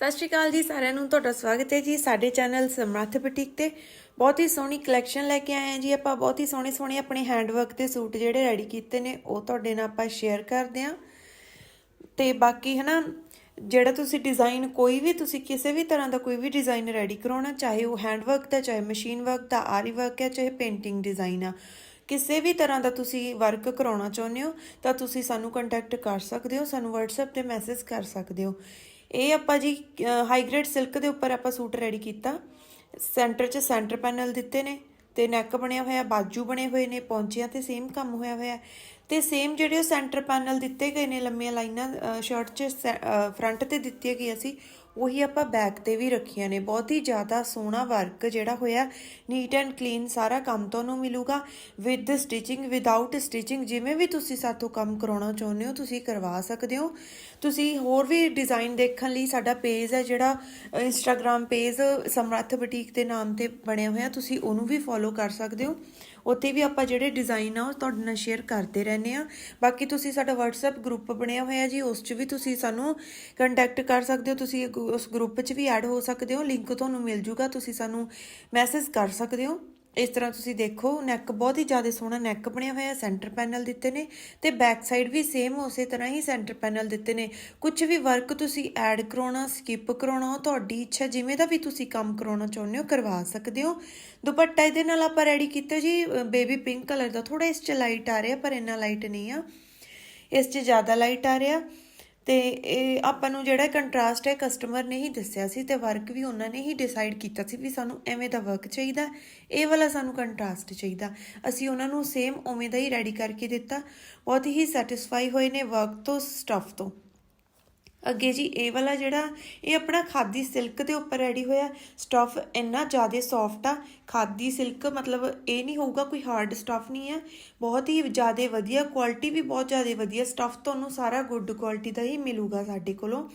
ਸਤਿ ਸ਼੍ਰੀ ਅਕਾਲ ਜੀ, ਸਾਰਿਆਂ ਨੂੰ ਤੁਹਾਡਾ ਸਵਾਗਤ ਹੈ ਜੀ ਸਾਡੇ ਚੈਨਲ ਸਮਰੱਥ ਬੁਟੀਕ ਤੇ। ਬਹੁਤ ਹੀ ਸੋਹਣੀ ਕਲੈਕਸ਼ਨ ਲੈ ਕੇ ਆਏ ਹਾਂ ਜੀ ਆਪਾਂ, ਬਹੁਤ ਹੀ ਸੋਹਣੇ ਸੋਹਣੇ ਆਪਣੇ ਹੈਂਡਵਰਕ ਦੇ ਸੂਟ ਜਿਹੜੇ ਰੈਡੀ ਕੀਤੇ ਨੇ, ਉਹ ਤੁਹਾਡੇ ਨਾਲ ਆਪਾਂ ਸ਼ੇਅਰ ਕਰਦੇ ਹਾਂ। ਤੇ ਬਾਕੀ ਹਨਾ, ਜਿਹੜਾ ਤੁਸੀਂ ਡਿਜ਼ਾਈਨ ਕੋਈ ਵੀ, ਤੁਸੀਂ ਕਿਸੇ ਵੀ ਤਰ੍ਹਾਂ ਦਾ ਕੋਈ ਵੀ ਡਿਜ਼ਾਈਨ ਰੈਡੀ ਕਰਾਉਣਾ, ਚਾਹੇ ਉਹ ਹੈਂਡਵਰਕ ਦਾ, ਚਾਹੇ ਮਸ਼ੀਨ ਵਰਕ ਦਾ, ਆਰੀ ਵਰਕ ਹੈ ਚਾਹੇ ਪੇਂਟਿੰਗ ਡਿਜ਼ਾਈਨ ਆ, ਕਿਸੇ ਵੀ ਤਰ੍ਹਾਂ ਦਾ ਤੁਸੀਂ ਵਰਕ ਕਰਾਉਣਾ ਚਾਹੁੰਦੇ ਹੋ, ਤਾਂ ਤੁਸੀਂ ਸਾਨੂੰ ਕੰਟੈਕਟ ਕਰ ਸਕਦੇ ਹੋ, ਸਾਨੂੰ WhatsApp ਤੇ ਮੈਸੇਜ ਕਰ ਸਕਦੇ ਹੋ। ਇਹ ਆਪਾਂ ਜੀ ਹਾਈ ਗ੍ਰੇਡ ਸਿਲਕ ਦੇ ਉੱਪਰ ਆਪਾਂ ਸੂਟ ਰੈਡੀ ਕੀਤਾ। ਸੈਂਟਰ 'ਚ ਸੈਂਟਰ ਪੈਨਲ ਦਿੱਤੇ ਨੇ ਤੇ ਨੈਕ ਬਣਿਆ ਹੋਇਆ, ਬਾਜੂ ਬਣੇ ਹੋਏ ਨੇ, ਪੌਂਚਿਆਂ ਤੇ ਸੇਮ ਕੰਮ ਹੋਇਆ ਹੋਇਆ। ਤੇ ਸੇਮ ਜਿਹੜੇ ਉਹ ਸੈਂਟਰ ਪੈਨਲ ਦਿੱਤੇ ਗਏ ਨੇ ਲੰਮੀਆਂ ਲਾਈਨਾਂ ਸ਼ਰਟ 'ਚ ਫਰੰਟ ਤੇ ਦਿੱਤੀਆਂ ਗਈਆਂ ਸੀ ਉਹੀ ਆਪਾਂ ਬੈਕ ਤੇ ਵੀ ਰੱਖੀਆਂ ਨੇ। ਬਹੁਤ ਹੀ ਜ਼ਿਆਦਾ ਸੋਹਣਾ ਵਰਕ ਜਿਹੜਾ ਹੋਇਆ ਨੀਟ ਐਂਡ ਕਲੀਨ ਸਾਰਾ ਕੰਮ ਤੁਹਾਨੂੰ ਮਿਲੂਗਾ। ਵਿਦ ਸਟਿਚਿੰਗ ਵਿਦਆਊਟ ਸਟਿਚਿੰਗ ਜਿਵੇਂ ਵੀ ਤੁਸੀਂ ਸਾਥੋਂ ਕੰਮ ਕਰਾਉਣਾ ਚਾਹੁੰਦੇ ਹੋ, ਤੁਸੀਂ ਕਰਵਾ ਸਕਦੇ ਹੋ। ਤੁਸੀਂ ਹੋਰ ਵੀ ਡਿਜ਼ਾਈਨ ਦੇਖਣ ਲਈ ਸਾਡਾ ਪੇਜ ਹੈ ਜਿਹੜਾ ਇੰਸਟਾਗ੍ਰam ਪੇਜ ਸਮਰੱਥ ਬੁਟੀਕ ਦੇ ਨਾਮ ਤੇ ਬਣਿਆ ਹੋਇਆ, ਤੁਸੀਂ ਉਹਨੂੰ ਵੀ ਫੋਲੋ ਕਰ ਸਕਦੇ ਹੋ। ਉੱਥੇ ਵੀ ਆਪਾਂ ਜਿਹੜੇ ਡਿਜ਼ਾਈਨ ਆ ਉਹ ਤੁਹਾਡੇ ਨਾਲ ਸ਼ੇਅਰ ਕਰਦੇ ਰਹਿੰਦੇ ਆ ਬਾਕੀ ਤੁਸੀਂ ਸਾਡਾ WhatsApp ਗਰੁੱਪ ਬਣਿਆ ਹੋਇਆ ਜੀ, ਉਸ 'ਚ ਵੀ ਤੁਸੀਂ ਸਾਨੂੰ ਕੰਟੈਕਟ ਕਰ ਸਕਦੇ ਹੋ। ਤੁਸੀਂ ਉਸ ਗਰੁੱਪ 'ਚ ਵੀ ਐਡ ਹੋ ਸਕਦੇ ਹੋ। ਲਿੰਕ ਤੁਹਾਨੂੰ ਮਿਲ ਜੂਗਾ। ਤੁਸੀਂ ਸਾਨੂੰ ਮੈਸੇਜ ਕਰ ਸਕਦੇ ਹੋ। ਇਸ ਤਰ੍ਹਾਂ ਤੁਸੀਂ ਦੇਖੋ ਨੈਕ ਬਹੁਤ ਹੀ ਜ਼ਿਆਦਾ ਸੋਹਣਾ ਨੈਕ ਬਣਿਆ ਹੋਇਆ ਸੈਂਟਰ ਪੈਨਲ ਦਿੱਤੇ ਨੇ ਤੇ ਬੈਕ ਸਾਈਡ ਵੀ ਸੇਮ ਉਸੇ ਤਰ੍ਹਾਂ ਹੀ ਸੈਂਟਰ ਪੈਨਲ ਦਿੱਤੇ ਨੇ। ਕੁਝ ਵੀ ਵਰਕ ਤੁਸੀਂ ਐਡ ਕਰਾਉਣਾ ਸਕਿਪ ਕਰਾਉਣਾ ਉਹ ਤੁਹਾਡੀ ਇੱਛਾ ਜਿਵੇਂ ਦਾ ਵੀ ਤੁਸੀਂ ਕੰਮ ਕਰਾਉਣਾ ਚਾਹੁੰਦੇ ਹੋ, ਕਰਵਾ ਸਕਦੇ ਹੋ। ਦੁਪੱਟਾ ਇਹਦੇ ਨਾਲ ਆਪਾਂ ਰੈਡੀ ਕੀਤਾ ਜੀ ਬੇਬੀ ਪਿੰਕ ਕਲਰ ਦਾ। ਥੋੜਾ ਇਸ 'ਚ ਲਾਈਟ ਆ ਰਿਹਾ, ਪਰ ਇੰਨਾ ਲਾਈਟ ਨਹੀਂ ਆ। ਇਸ 'ਚ ਜ਼ਿਆਦਾ ਲਾਈਟ ਆ ਰਿਹਾ। ਤੇ ਇਹ ਆਪਾਂ ਨੂੰ ਜਿਹੜਾ ਕੰਟਰਾਸਟ ਹੈ ਕਸਟਮਰ ਨੇ ਹੀ ਦੱਸਿਆ ਸੀ ਤੇ ਵਰਕ ਵੀ ਉਹਨਾਂ ਨੇ ਹੀ ਡਿਸਾਈਡ ਕੀਤਾ ਸੀ ਵੀ ਸਾਨੂੰ ਐਵੇਂ ਦਾ ਵਰਕ ਚਾਹੀਦਾ, ਇਹ ਵਾਲਾ ਸਾਨੂੰ ਕੰਟਰਾਸਟ ਚਾਹੀਦਾ। ਅਸੀਂ ਉਹਨਾਂ ਨੂੰ ਸੇਮ ਉਵੇਂ ਦਾ ਹੀ ਰੈਡੀ ਕਰਕੇ ਦਿੱਤਾ। ਬਹੁਤ ਹੀ ਸੈਟੀਸਫਾਈ ਹੋਏ ਨੇ ਵਰਕ ਤੋਂ ਸਟਫ ਤੋਂ। ਅੱਗੇ ਜੀ, ਇਹ ਵਾਲਾ ਜਿਹੜਾ, ਇਹ ਆਪਣਾ ਖਾਦੀ ਸਿਲਕ ਦੇ ਉੱਪਰ ਰੈਡੀ ਹੋਇਆ। ਸਟਫ ਇੰਨਾ ਜ਼ਿਆਦਾ ਸੌਫਟ ਆ। ਖਾਦੀ ਸਿਲਕ ਮਤਲਬ ਇਹ ਨਹੀਂ ਹੋਊਗਾ, ਕੋਈ ਹਾਰਡ ਸਟਫ ਨਹੀਂ ਆ। ਬਹੁਤ ਹੀ ਜ਼ਿਆਦਾ ਵਧੀਆ ਕੁਆਲਿਟੀ ਵੀ ਬਹੁਤ ਜ਼ਿਆਦਾ ਵਧੀਆ ਸਟਫ ਤੁਹਾਨੂੰ ਸਾਰਾ ਗੁੱਡ ਕੁਆਲਿਟੀ ਦਾ ਹੀ ਮਿਲੂਗਾ ਸਾਡੇ ਕੋਲੋਂ।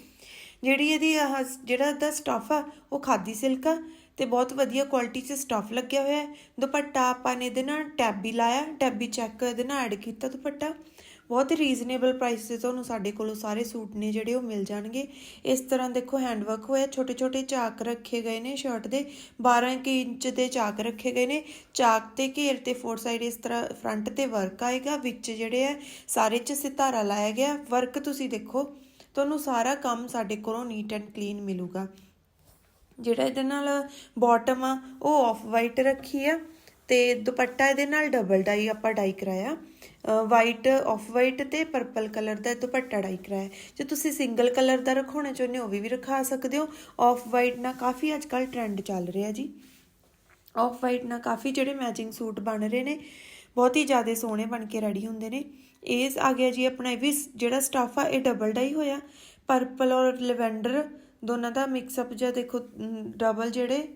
ਜਿਹੜੀ ਇਹਦੀ ਆਹ ਜਿਹੜਾ ਦਾ ਸਟਫ ਆ, ਉਹ ਖਾਦੀ ਸਿਲਕ ਆ ਤੇ ਬਹੁਤ ਵਧੀਆ ਕੁਆਲਿਟੀ 'ਚ ਸਟਫ ਲੱਗਿਆ ਹੋਇਆ। ਹੈ ਦੁਪੱਟਾ ਆਪਾਂ ਨੇ ਇਹਦੇ ਨਾਲ ਟੈਬੀ ਲਾਇਆ। ਟੈਬੀ ਚੈੱਕ ਇਹਦੇ ਨਾਲ ਐਡ ਕੀਤਾ ਦੁਪੱਟਾ। ਬਹੁਤ ਹੀ ਰੀਜ਼ਨੇਬਲ ਪ੍ਰਾਈਸ ਤੇ ਤੁਹਾਨੂੰ ਸਾਡੇ ਕੋਲੋਂ ਸਾਰੇ ਸੂਟ ਨੇ ਜਿਹੜੇ ਉਹ ਮਿਲ ਜਾਣਗੇ। ਇਸ ਤਰ੍ਹਾਂ ਦੇਖੋ ਹੈਂਡਵਰਕ ਹੋਇਆ ਛੋਟੇ ਛੋਟੇ ਚਾਕ ਰੱਖੇ ਗਏ ਨੇ ਸ਼ਰਟ ਦੇ 12 ਕੁ ਇੰਚ ਦੇ ਚਾਕ ਰੱਖੇ ਗਏ ਨੇ। ਚਾਕ ਤੇ ਘੇਰ ਤੇ ਫੋਰ ਸਾਈਡ ਇਸ ਤਰ੍ਹਾਂ ਫਰੰਟ ਤੇ ਵਰਕ ਆਏਗਾ, ਵਿੱਚ ਜਿਹੜੇ ਆ ਸਾਰੇ 'ਚ ਸਿਤਾਰਾ ਲਾਇਆ ਗਿਆ। ਵਰਕ ਤੁਸੀਂ ਦੇਖੋ, ਤੁਹਾਨੂੰ ਸਾਰਾ ਕੰਮ ਸਾਡੇ ਕੋਲੋਂ ਨੀਟ ਐਂਡ ਕਲੀਨ ਮਿਲੂਗਾ। ਜਿਹੜਾ ਇਹਦੇ ਨਾਲ ਬਾਟਮ ਆ, ਉਹ ਆਫ ਵਾਈਟ ਰੱਖੀ ਆ। ਤੇ ਦੁਪੱਟਾ ਇਹਦੇ ਨਾਲ ਡਬਲ ਡਾਈ ਆਪਾਂ ਡਾਈ ਕਰਾਇਆ। ਵਾਈਟ ਆਫ ਵਾਈਟ ਤੇ ਪਰਪਲ ਕਲਰ ਦਾ ਦੁਪੱਟਾ ਡਾਈ ਕਰਾਇਆ। ਜੇ ਤੁਸੀਂ ਸਿੰਗਲ ਕਲਰ ਦਾ ਰਖਾਉਣਾ ਚਾਹੁੰਦੇ ਹੋ, ਉਹ ਵੀ ਰਖਾ ਸਕਦੇ ਹੋ। ਆਫ ਵਾਈਟ ਨਾਲ ਕਾਫੀ ਅੱਜ ਕੱਲ ਟ੍ਰੈਂਡ ਚੱਲ ਰਿਹਾ ਜੀ। ਆਫ ਵਾਈਟ ਨਾਲ ਕਾਫੀ ਜਿਹੜੇ ਮੈਚਿੰਗ ਸੂਟ ਬਣ ਰਹੇ ਨੇ, ਬਹੁਤ ਹੀ ਜ਼ਿਆਦਾ ਸੋਹਣੇ ਬਣ ਕੇ ਰੈਡੀ ਹੁੰਦੇ ਨੇ। ਇਸ ਆ ਗਿਆ ਜੀ ਆਪਣਾ ਇਹ ਵੀ ਜਿਹੜਾ ਸਟਾਫ ਆ, ਇਹ ਡਬਲ ਡਾਈ ਹੋਇਆ। ਪਰਪਲ ਔਰ ਲਵੈਂਡਰ ਦੋਨਾਂ ਦਾ ਮਿਕਸ ਅਪ ਜਿਹਾ ਦੇਖੋ ਡਬਲ ਜਿਹੜੇ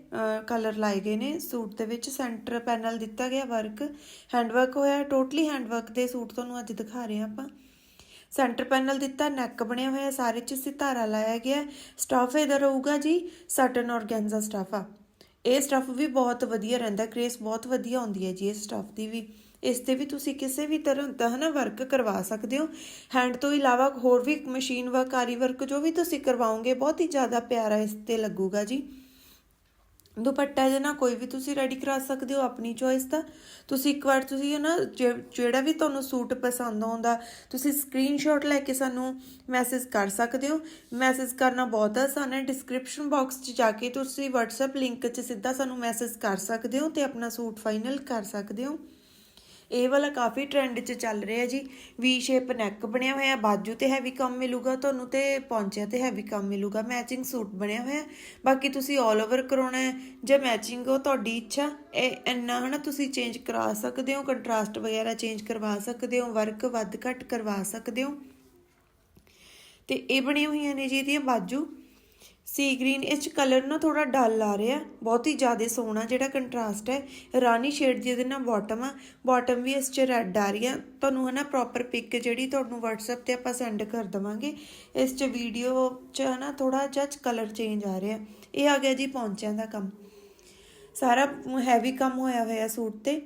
ਕਲਰ ਲਾਏ ਗਏ ਨੇ ਸੂਟ ਦੇ ਵਿੱਚ ਸੈਂਟਰ ਪੈਨਲ ਦਿੱਤਾ ਗਿਆ ਵਰਕ ਹੈਂਡਵਰਕ ਹੋਇਆ ਟੋਟਲੀ ਹੈਂਡਵਰਕ ਦੇ ਸੂਟ ਤੁਹਾਨੂੰ ਅੱਜ ਦਿਖਾ ਰਹੇ ਹਾਂ ਆਪਾਂ। ਸੈਂਟਰ ਪੈਨਲ ਦਿੱਤਾ ਨੈਕ ਬਣਿਆ ਹੋਇਆ, ਸਾਰੇ ਚ ਸਿਤਾਰਾ ਲਾਇਆ ਗਿਆ। ਸਟਾਫ ਇਹਦਾ ਰਹੂਗਾ ਜੀ ਸਟਨ ਔਰਗੈਂਜ਼ਾ ਸਟਾਫ ਆ। ਇਹ ਸਟਫ ਵੀ ਬਹੁਤ ਵਧੀਆ ਰਹਿੰਦਾ ਗ੍ਰੇਸ ਬਹੁਤ ਵਧੀਆ ਹੁੰਦੀ ਹੈ ਜੀ ਇਸ ਸਟਫ ਦੀ ਵੀ। ਇਸ ਤੇ ਵੀ ਤੁਸੀਂ ਕਿਸੇ ਵੀ ਤਰ੍ਹਾਂ ਦਾ ਹਨਾ ਵਰਕ ਕਰਵਾ ਸਕਦੇ ਹੋ। ਹੈਂਡ ਤੋਂ ਇਲਾਵਾ ਹੋਰ ਵੀ ਮਸ਼ੀਨ ਵਰਕ ਆਰੀ ਵਰਕ ਜੋ ਵੀ ਤੁਸੀਂ ਕਰਵਾਓਗੇ, ਬਹੁਤ ਹੀ ਜ਼ਿਆਦਾ ਪਿਆਰਾ ਇਸ ਤੇ ਲੱਗੂਗਾ ਜੀ। ਦੁਪੱਟਾ ਜੇ ਨਾ ਕੋਈ ਵੀ ਤੁਸੀਂ ਰੈਡੀ ਕਰਾ ਸਕਦੇ ਹੋ, ਆਪਣੀ ਚੋਇਸ ਦਾ। ਤੁਸੀਂ ਇੱਕ ਵਾਰ ਤੁਸੀਂ ਨਾ ਜਿਹੜਾ ਵੀ ਤੁਹਾਨੂੰ ਸੂਟ ਪਸੰਦ ਆਉਂਦਾ, ਤੁਸੀਂ ਸਕਰੀਨਸ਼ਾਟ ਲੈ ਕੇ ਸਾਨੂੰ ਮੈਸੇਜ ਕਰ ਸਕਦੇ ਹੋ। ਮੈਸੇਜ ਕਰਨਾ ਬਹੁਤ ਆਸਾਨ ਹੈ। ਡਿਸਕ੍ਰਿਪਸ਼ਨ ਬਾਕਸ 'ਚ ਜਾ ਕੇ ਤੁਸੀਂ WhatsApp ਲਿੰਕ 'ਚ ਸਿੱਧਾ ਸਾਨੂੰ ਮੈਸੇਜ ਕਰ ਸਕਦੇ ਹੋ ਤੇ ਆਪਣਾ ਸੂਟ ਫਾਈਨਲ ਕਰ ਸਕਦੇ ਹੋ। ਇਹ ਵਾਲਾ ਕਾਫੀ ਟ੍ਰੈਂਡ 'ਚ ਚੱਲ ਰਿਹਾ ਜੀ। ਵੀ ਸ਼ੇਪ ਨੈਕ ਬਣਿਆ ਹੋਇਆ, ਬਾਜੂ ਤੇ ਹੈਵੀ ਕੰਮ ਮਿਲੂਗਾ, ਤੁਹਾਨੂੰ ਤੇ ਪੌਂਚਿਆਂ ਤੇ ਹੈਵੀ ਕੰਮ ਮਿਲੂਗਾ ਮੈਚਿੰਗ ਸੂਟ ਬਣਿਆ ਹੋਇਆ। ਬਾਕੀ ਤੁਸੀਂ 올 ਓਵਰ ਕਰਾਉਣਾ ਹੈ, ਜਾਂ ਮੈਚਿੰਗ ਉਹ ਤੁਹਾਡੀ ਇੱਛਾ, ਇਹ ਇੰਨਾ ਹਨਾ ਤੁਸੀਂ ਚੇਂਜ ਕਰਾ ਸਕਦੇ ਹੋ ਕੰਟਰਾਸਟ ਵਗੈਰਾ ਚੇਂਜ ਕਰਵਾ ਸਕਦੇ ਹੋ ਵਰਕ ਵੱਧ ਘੱਟ ਕਰਵਾ ਸਕਦੇ ਹੋ। ਤੇ ਇਹ ਬਣੀਆਂ ਹੋਈਆਂ ਨੇ ਜੀ ਇਹਦੀਆਂ ਬਾਜੂ। ਸੀ ਗ੍ਰੀਨ ਇਸ ਚ ਕਲਰ ਨਾ ਥੋੜਾ ਡਲ ਆ ਰਿਹਾ। ਬਹੁਤ ਹੀ ਜ਼ਿਆਦਾ ਸੋਹਣਾ ਜਿਹੜਾ ਕੰਟਰਾਸਟ ਹੈ। ਰਾਣੀ ਸ਼ੇਡ ਜਿਹਦੇ ਨਾਲ ਬਾਟਮ ਆ। ਬਾਟਮ ਵੀ ਇਸ ਚ ਰੈੱਡ ਆ ਰਹੀ ਆ। ਤੁਹਾਨੂੰ ਹਨਾ ਪ੍ਰੋਪਰ ਪਿਕ ਜਿਹੜੀ ਤੁਹਾਨੂੰ WhatsApp ਤੇ ਆਪਾਂ ਸੈਂਡ ਕਰ ਦਵਾਂਗੇ। ਇਸ ਚ ਵੀਡੀਓ ਚ ਹਨਾ ਥੋੜਾ ਜਿਹਾ ਕਲਰ ਚੇਂਜ ਆ ਰਿਹਾ। ਇਹ ਆ ਗਿਆ ਜੀ ਪੌਂਚਿਆਂ ਦਾ ਕੰਮ। ਸਾਰਾ ਹੈਵੀ ਕੰਮ ਹੋਇਆ ਹੋਇਆ ਸੂਟ ਤੇ।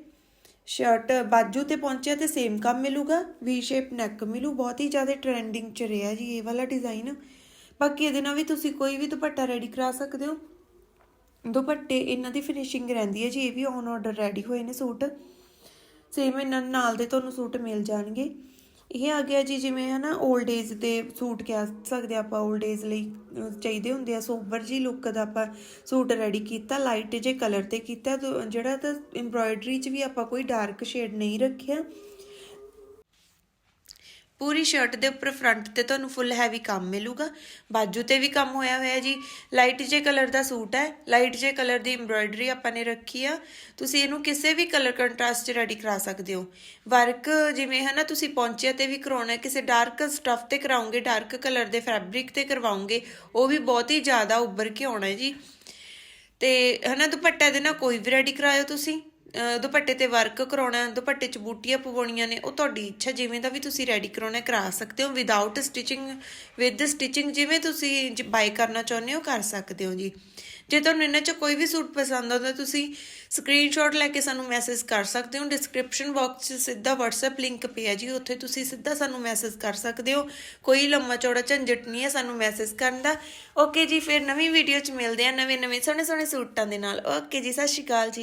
ਸ਼ਰਟ ਬਾਜੂ ਤੇ ਪਹੁੰਚਿਆ ਤੇ ਸੇਮ ਕੰਮ ਮਿਲੂਗਾ। ਵੀ ਸ਼ੇਪ ਨੈਕ ਮਿਲੂ। ਬਹੁਤ ਹੀ ਜ਼ਿਆਦਾ ਟ੍ਰੈਂਡਿੰਗ ਚ ਰਿਹਾ ਜੀ ਇਹ ਵਾਲਾ ਡਿਜ਼ਾਈਨ ਬਾਕੀ ਇਹਦੇ ਨਾਲ ਵੀ ਤੁਸੀਂ ਕੋਈ ਵੀ ਦੁਪੱਟਾ ਰੈਡੀ ਕਰਾ ਸਕਦੇ ਹੋ। ਦੁਪੱਟੇ, ਇਹਨਾਂ ਦੀ ਫਿਨਿਸ਼ਿੰਗ ਰਹਿੰਦੀ ਹੈ ਜੀ, ਇਹ ਵੀ ਔਨ ਆਰਡਰ ਰੈਡੀ ਹੋਏ ਨੇ ਸੂਟ। ਸੇਮ ਇਹਨਾਂ ਨਾਲ ਦੇ ਤੁਹਾਨੂੰ ਸੂਟ ਮਿਲ ਜਾਣਗੇ। ਇਹ ਆ ਗਿਆ ਜੀ, ਜਿਵੇਂ ਹਨਾ 올ਡ ਏਜ ਦੇ ਸੂਟ ਕਹਿ ਸਕਦੇ ਆਪਾਂ 올ਡ ਏਜ ਲਈ ਚਾਹੀਦੇ ਹੁੰਦੇ ਆ। ਸੋਬਰ ਜੀ ਲੁੱਕ ਦਾ ਆਪਾਂ ਸੂਟ ਰੈਡੀ ਕੀਤਾ ਲਾਈਟ ਜੇ ਕਲਰ ਤੇ ਕੀਤਾ ਜਿਹੜਾ ਤਾਂ ਐਮਬ੍ਰਾਇਡਰੀ 'ਚ ਵੀ ਆਪਾਂ ਕੋਈ ਡਾਰਕ ਸ਼ੇਡ ਨਹੀਂ ਰੱਖਿਆ। ਪੂਰੀ ਸ਼ਰਟ ਦੇ ਉੱਪਰ ਫਰੰਟ ਤੇ ਤੁਹਾਨੂੰ ਫੁੱਲ ਹੈਵੀ ਕੰਮ ਮਿਲੂਗਾ। ਬਾਜੂ ਤੇ ਵੀ ਕੰਮ ਹੋਇਆ ਹੋਇਆ ਜੀ। ਲਾਈਟ ਜੇ ਕਲਰ ਦਾ ਸੂਟ ਹੈ ਲਾਈਟ ਜੇ ਕਲਰ ਦੀ ਐਮਬ੍ਰਾਇਡਰੀ ਆਪਾਂ ਨੇ ਰੱਖੀ ਆ। ਤੁਸੀਂ ਇਹਨੂੰ ਕਿਸੇ ਵੀ ਕਲਰ ਕੰਟਰਾਸਟ 'ਚ ਰੈਡੀ ਕਰਾ ਸਕਦੇ ਹੋ। ਵਰਕ ਜਿਵੇਂ ਹੈ ਨਾ, ਤੁਸੀਂ ਪੌਂਚਿਆ ਤੇ ਵੀ ਕਰਾਉਣਾ, ਕਿਸੇ ਡਾਰਕ ਸਟਫ ਤੇ ਕਰਾਉਂਗੇ ਡਾਰਕ ਕਲਰ ਦੇ ਫੈਬਰਿਕ ਤੇ ਕਰਵਾਉਂਗੇ ਉਹ ਵੀ ਬਹੁਤ ਹੀ ਜ਼ਿਆਦਾ ਉੱਭਰ ਕੇ ਆਉਣਾ ਹੈ ਜੀ। ਤੇ ਹਨਾ ਦੁਪੱਟਾ ਦੇ ਨਾਲ ਕੋਈ ਵੀ ਰੈਡੀ ਕਰਾਇਓ ਤੁਸੀਂ। ਦੁਪੱਟੇ ਤੇ ਵਰਕ ਕਰਾਉਣਾ, ਦੁਪੱਟੇ 'ਚ ਬੂਟੀਆਂ ਪਵਾਉਣੀਆਂ ਨੇ, ਉਹ ਤੁਹਾਡੀ ਇੱਛਾ ਜਿਵੇਂ ਦਾ ਵੀ ਤੁਸੀਂ ਰੈਡੀ ਕਰਾਉਣਾ, ਕਰਾ ਸਕਦੇ ਹੋ। ਵਿਦਆਊਟ ਸਟਿਚਿੰਗ ਵਿਦ ਸਟਿਚਿੰਗ ਜਿਵੇਂ ਤੁਸੀਂ ਬਾਈ ਕਰਨਾ ਚਾਹੁੰਦੇ ਹੋ, ਕਰ ਸਕਦੇ ਹੋ ਜੀ। ਜੇ ਤੁਹਾਨੂੰ ਇਹਨਾਂ 'ਚ ਕੋਈ ਵੀ ਸੂਟ ਪਸੰਦ ਆਉਂਦਾ, ਤੁਸੀਂ ਸਕਰੀਨਸ਼ਾਟ ਲੈ ਕੇ ਸਾਨੂੰ ਮੈਸੇਜ ਕਰ ਸਕਦੇ ਹੋ। ਡਿਸਕ੍ਰਿਪਸ਼ਨ ਬਾਕਸ 'ਚ ਸਿੱਧਾ WhatsApp ਲਿੰਕ ਪਿਆ ਜੀ, ਉੱਥੇ ਤੁਸੀਂ ਸਿੱਧਾ ਸਾਨੂੰ ਮੈਸੇਜ ਕਰ ਸਕਦੇ ਹੋ। ਕੋਈ ਲੰਮਾ ਚੌੜਾ ਝੰਜਟ ਨਹੀਂ ਹੈ ਸਾਨੂੰ ਮੈਸੇਜ ਕਰਨ ਦਾ। ਓਕੇ ਜੀ, ਫਿਰ ਨਵੀਂ ਵੀਡੀਓ 'ਚ ਮਿਲਦੇ ਆ ਨਵੇਂ ਨਵੇਂ ਸੋਹਣੇ ਸੋਹਣੇ ਸੂਟਾਂ ਦੇ ਨਾਲ। ਓਕੇ ਜੀ, ਸਤਿ ਸ਼੍ਰੀ ਅਕਾਲ ਜੀ।